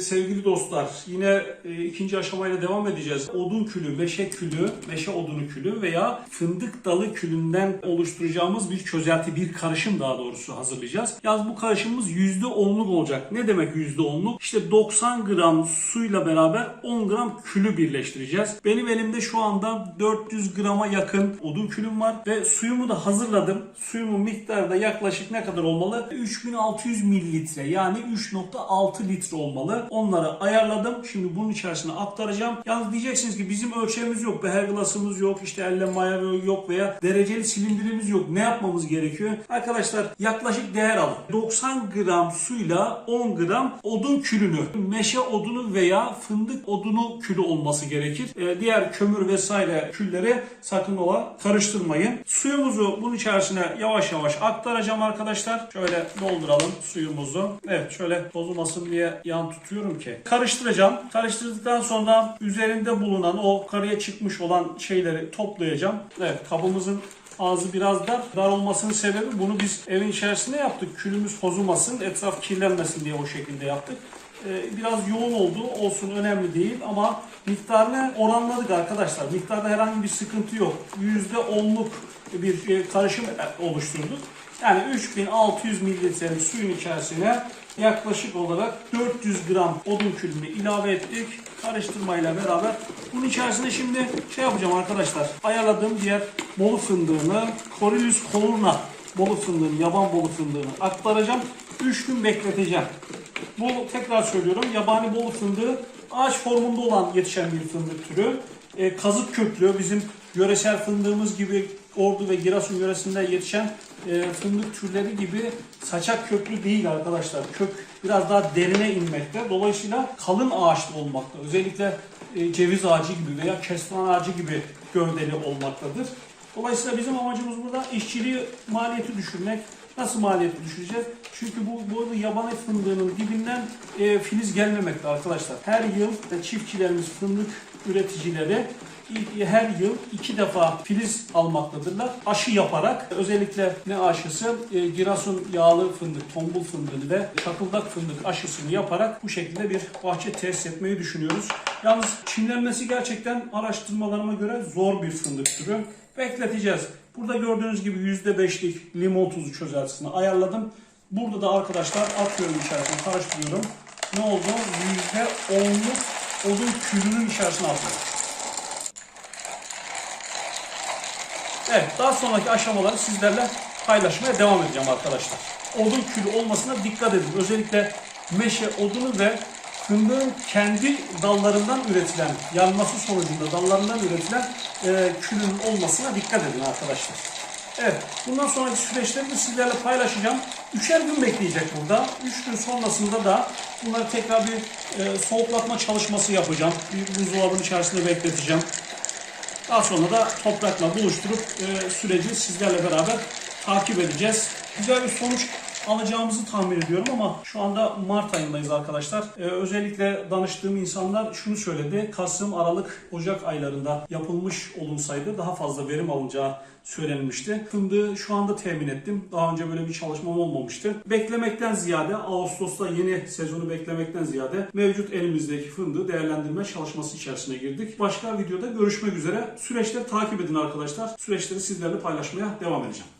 Sevgili dostlar, yine e, ikinci aşamayla devam edeceğiz. Odun külü, meşe külü, meşe odunu külü veya fındık dalı külünden oluşturacağımız bir çözelti, bir karışım daha doğrusu hazırlayacağız. Yalnız bu karışımımız %10'luk olacak. Ne demek %10'luk? İşte 90 gram suyla beraber 10 gram külü birleştireceğiz. Benim elimde şu anda 400 grama yakın odun külüm var ve suyumu da hazırladım. Suyumun miktarı da yaklaşık ne kadar olmalı? 3600 mililitre yani 3.6 litre olmalı. Onları ayarladım. Şimdi bunun içerisine aktaracağım. Yalnız diyeceksiniz ki bizim ölçeğimiz yok. Beher yok. işte elle ayarı yok veya dereceli silindirimiz yok. Ne yapmamız gerekiyor? Arkadaşlar yaklaşık değer alın. 90 gram suyla 10 gram odun külünü, meşe odunu veya fındık odunu külü olması gerekir. Ee, diğer kömür vesaire külleri sakın ola karıştırmayın. Suyumuzu bunun içerisine yavaş yavaş aktaracağım arkadaşlar. Şöyle dolduralım suyumuzu. Evet şöyle bozulmasın diye yan tutuyorum ki. Karıştıracağım. Karıştırdıktan sonra üzerinde bulunan o karıya çıkmış olan şeyleri toplayacağım. Evet kabımızın Ağzı biraz dar. Dar olmasının sebebi bunu biz evin içerisinde yaptık. Külümüz bozulmasın, etraf kirlenmesin diye o şekilde yaptık. Ee, biraz yoğun oldu. Olsun önemli değil ama miktarını oranladık arkadaşlar. Miktarda herhangi bir sıkıntı yok. %10'luk bir e, karışım oluşturduk. Yani 3600 mililitrelik suyun içerisine yaklaşık olarak 400 gram odun külünü ilave ettik. Karıştırmayla beraber bunun içerisine şimdi şey yapacağım arkadaşlar. Ayarladığım diğer bolu fındığını, Corylus colurna bolu fındığını, yaban bolu fındığını aktaracağım. 3 gün bekleteceğim. Bu tekrar söylüyorum yabani bolu fındığı ağaç formunda olan yetişen bir fındık türü. E, kazık köklü bizim yöresel fındığımız gibi Ordu ve Giresun yöresinde yetişen e, fındık türleri gibi saçak köklü değil arkadaşlar. Kök biraz daha derine inmekte. Dolayısıyla kalın ağaçlı olmakta. Özellikle e, ceviz ağacı gibi veya kestane ağacı gibi gövdeli olmaktadır. Dolayısıyla bizim amacımız burada işçiliği maliyeti düşürmek. Nasıl maliyeti düşüreceğiz? Çünkü bu bu yabani fındığının dibinden e, filiz gelmemekte arkadaşlar. Her yıl çiftçilerimiz, fındık üreticileri her yıl iki defa filiz almaktadırlar. Aşı yaparak özellikle ne aşısı? E, Girasun yağlı fındık, tombul fındığı ve çakıldak fındık aşısını yaparak bu şekilde bir bahçe tesis etmeyi düşünüyoruz. Yalnız çimlenmesi gerçekten araştırmalarıma göre zor bir fındık türü. Bekleteceğiz. Burada gördüğünüz gibi %5'lik limon tuzu çözeltisini ayarladım. Burada da arkadaşlar atıyorum içerisine karıştırıyorum. Ne oldu? %10'luk odun külünün içerisine atıyorum. Evet, daha sonraki aşamaları sizlerle paylaşmaya devam edeceğim arkadaşlar. Odun külü olmasına dikkat edin. Özellikle meşe odunu ve fındığın kendi dallarından üretilen, yanması sonucunda dallarından üretilen e, külün olmasına dikkat edin arkadaşlar. Evet, bundan sonraki süreçleri de sizlerle paylaşacağım. Üçer gün bekleyecek burada. Üç gün sonrasında da bunları tekrar bir e, soğuklatma çalışması yapacağım. Bir buzdolabının içerisinde bekleteceğim. Daha sonra da toprakla buluşturup e, süreci sizlerle beraber takip edeceğiz. Güzel bir sonuç alacağımızı tahmin ediyorum ama şu anda Mart ayındayız arkadaşlar. E, özellikle danıştığım insanlar şunu söyledi. Kasım, Aralık, Ocak aylarında yapılmış olunsaydı daha fazla verim alınacağı söylenmişti. Fındığı şu anda temin ettim. Daha önce böyle bir çalışmam olmamıştı. Beklemekten ziyade Ağustos'ta yeni sezonu beklemekten ziyade mevcut elimizdeki fındığı değerlendirme çalışması içerisine girdik. Başka videoda görüşmek üzere. Süreçleri takip edin arkadaşlar. Süreçleri sizlerle paylaşmaya devam edeceğim.